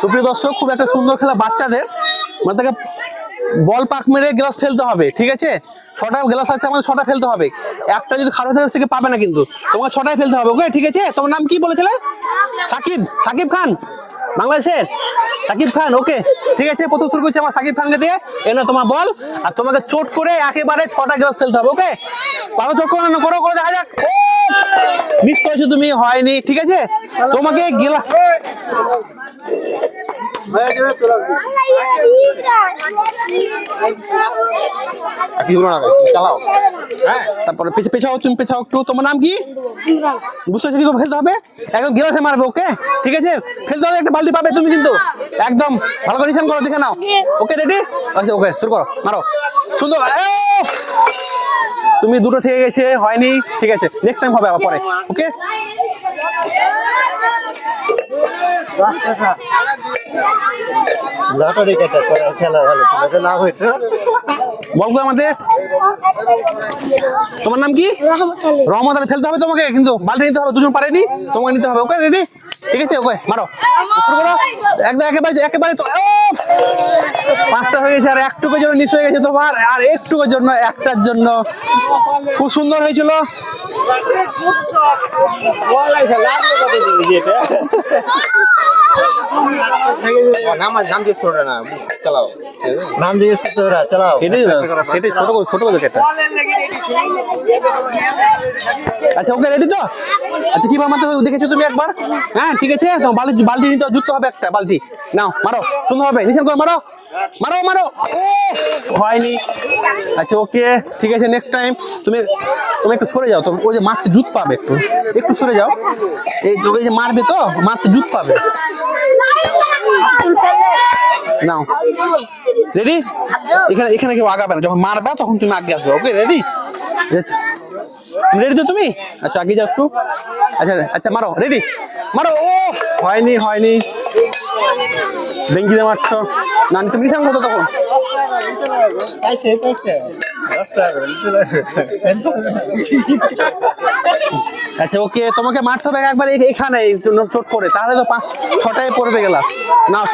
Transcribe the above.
সুপ্রিয় দর্শক, খুব একটা সুন্দর খেলা বাচ্চাদের। মানে তাকে বল পাক মেরে গ্লাস ফেলতে হবে, ঠিক আছে? ছটা গ্লাস আছে, আমাদের ছটা ফেলতে হবে। একটা যদি খারাপ থাকে সেকে পাবে না কিন্তু? তোমাকে ছটাই ফেলতে হবে, ওকে? ঠিক আছে? তোমার নাম কি বলেছিলে? সাকিব। সাকিব খান, বাংলাদেশের? সাকিব খান, ওকে? ঠিক আছে? প্রথম শুরু করছি আমার সাকিব খানকে দিয়ে। এনে তোমার বল। আর তোমাকে চোট করে একেবারে ছটা গ্লাস ফেলতে হবে, ওকে? পারো চোট করো, না করো করো, দেখা যাক। মিস করেছ তুমি হয়নি ঠিক আছে? তোমাকে গেলা কি হলো না চালাও। হ্যাঁ। তারপরে পেছে পেছাও তুমি পেছাও একটু। তোমার নাম কি? বুঝতে পারছ কি ফেলতে হবে? একদম গিলাসে মারবে ওকে? ঠিক আছে? ফেলতে হবে একটা বালতি পাবে তুমি কিন্তু। একদম ভালো করে নিশান করো দেখে নাও। ওকে রেডি আচ্ছা ওকে শুরু করো মারো। সুন্দর! তুমি দুটো থেকে গেছে হয়নি ঠিক আছে নেক্সট টাইম হবে আবার পরে ওকে লটারি কেটে খেলা ভালো ছিল লাভ হইতো। বলব আমাদের। তোমার নাম কি? রহমত আলী। ফেলতে হবে তোমাকে কিন্তু বালতি নিতে হবে দুজন পারেনি তোমাকে নিতে হবে ওকে রেডি ঠিক আছে ওকে মারো। শুরু করো। একেবারে একেবারে তো পাঁচটা হয়ে গেছে, আর একটুকুর জন্য নিচ হয়ে গেছে তোমার, আর একটুকুর জন্য, একটার জন্য। খুব সুন্দর হয়েছিল। নাম নাম জিজ্ঞেস করো না চালাও। নাম জিজ্ঞেস করতে ওরা চালাও। কেটে কেটে ছোট ছোট করে কেটে। আচ্ছা ওকে রেডি তো? আচ্ছা কি দেখেছ তুমি একবার? হ্যাঁ ঠিক আছে? তো বালতি বালতি নিতে জুততে হবে একটা বালতি। নাও মারো সুন্দর হবে। নিশান করে মারো। মারো মারো। ও হয়নি। আচ্ছা ওকে ঠিক আছে নেক্সট টাইম তুমি তুমি একটু সরে যাও তো ওই যে মারতে জুত পাবে একটু। একটু সরে যাও। এই যে মারবে তো মারতে জুত পাবে। নাও। রেডি এখানে এখানে কেউ আগাবে না। যখন মারবা, তখন তুমি আগে আসবে। ওকে রেডি রেডি তো তুমি? আচ্ছা আগে যাও একটু। আচ্ছা আচ্ছা মারো। রেডি মারো। ও, হয়নি হয়নি। ডেঙ্গিতে মারছো। না তুমি নিশান কত তখন। আচ্ছা ওকে তোমাকে মারতে হবে একবার এখানে চোট করে। তাহলে তো পাঁচ, ছটায় পড়বে গেলা না